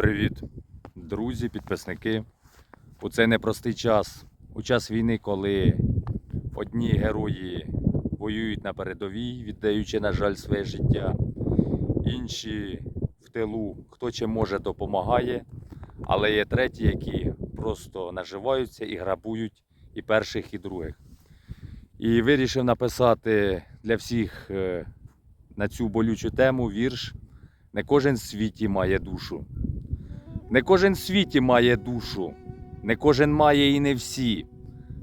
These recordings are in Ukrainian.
Привіт, друзі, підписники. У цей непростий час, у час війни, коли одні герої воюють на передовій, віддаючи, на жаль, своє життя, інші в тилу, хто чим може допомагає, але є треті, які просто наживаються і грабують і перших, і других. І вирішив написати для всіх е, на цю болючу тему вірш. Не кожен в світі має душу. Не кожен в світі має душу, не кожен має і не всі.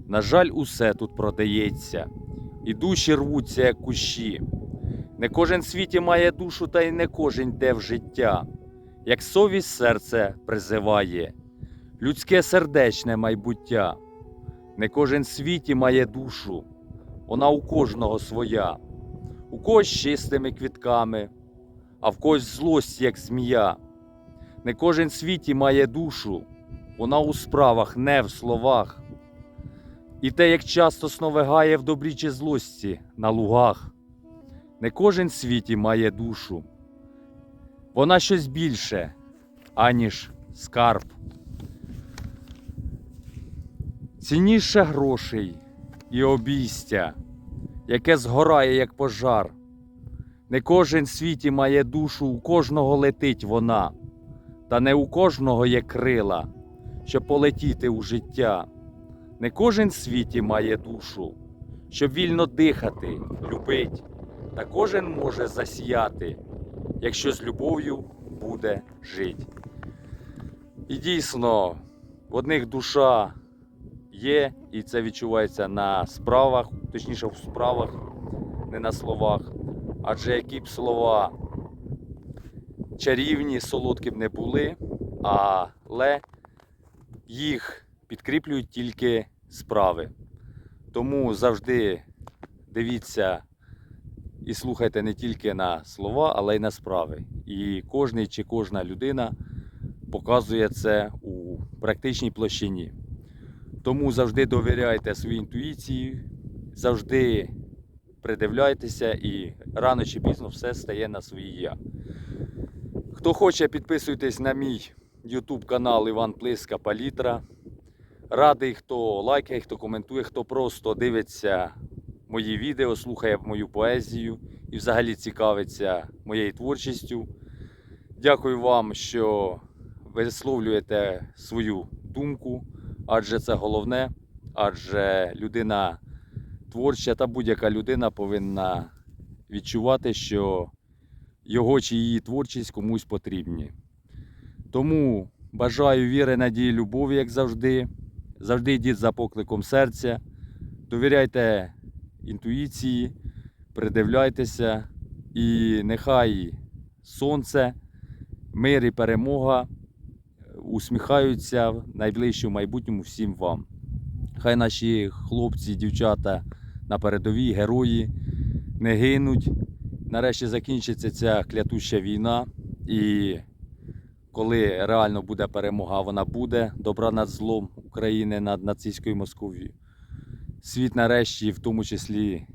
На жаль, усе тут продається, і душі рвуться, як кущі. Не кожен в світі має душу, та й не кожен йде в життя, як совість серце призиває, людське сердечне майбуття. Не кожен в світі має душу, вона у кожного своя, у когось чистими квітками, а в когось злость, як змія. Не кожен світі має душу, вона у справах, не в словах. І те, як часто сновигає в добрі чи злості на лугах. Не кожен світі має душу, вона щось більше, аніж скарб. Цінніше грошей і обійстя, яке згорає, як пожар. Не кожен світі має душу, у кожного летить вона, та не у кожного є крила, щоб полетіти у життя. Не кожен в світі має душу, щоб вільно дихати, любить, та кожен може засіяти, якщо з любов'ю буде жить. І дійсно, в одних душа є, і це відчувається на справах, точніше в справах, не на словах. Адже які б слова чарівні, солодкі б не були, але їх підкріплюють тільки справи. Тому завжди дивіться і слухайте не тільки на слова, але й на справи. І кожний чи кожна людина показує це у практичній площині. Тому завжди довіряйте своїй інтуїції, завжди придивляйтеся і рано чи пізно все стає на свої я. Хто хоче, підписуйтесь на мій YouTube канал Іван Плиска Палітра. Радий, хто лайкає, хто коментує, хто просто дивиться мої відео, слухає мою поезію і взагалі цікавиться моєю творчістю. Дякую вам, що висловлюєте свою думку, адже це головне, адже людина творча та будь-яка людина повинна відчувати, що його чи її творчість комусь потрібні. Тому бажаю віри, надії, любові, як завжди. Завжди йдіть за покликом серця, довіряйте інтуїції, придивляйтеся, і нехай сонце, мир і перемога усміхаються в найближчому майбутньому всім вам. Хай наші хлопці, дівчата на передовій, герої не гинуть. Нарешті закінчиться ця клятуща війна. І коли реально буде перемога, вона буде добра над злом України над нацистською Московією. Світ нарешті, в тому числі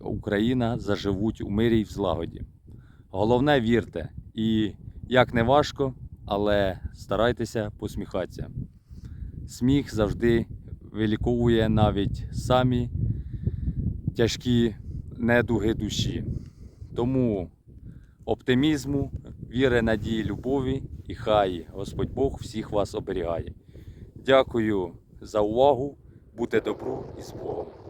Україна, заживуть у мирі і в злагоді. Головне вірте. І як не важко, але старайтеся посміхатися. Сміх завжди виліковує навіть самі тяжкі недуги душі. Тому оптимізму, віри, надії, любові і хай Господь Бог всіх вас оберігає. Дякую за увагу, будьте добру і з Богом.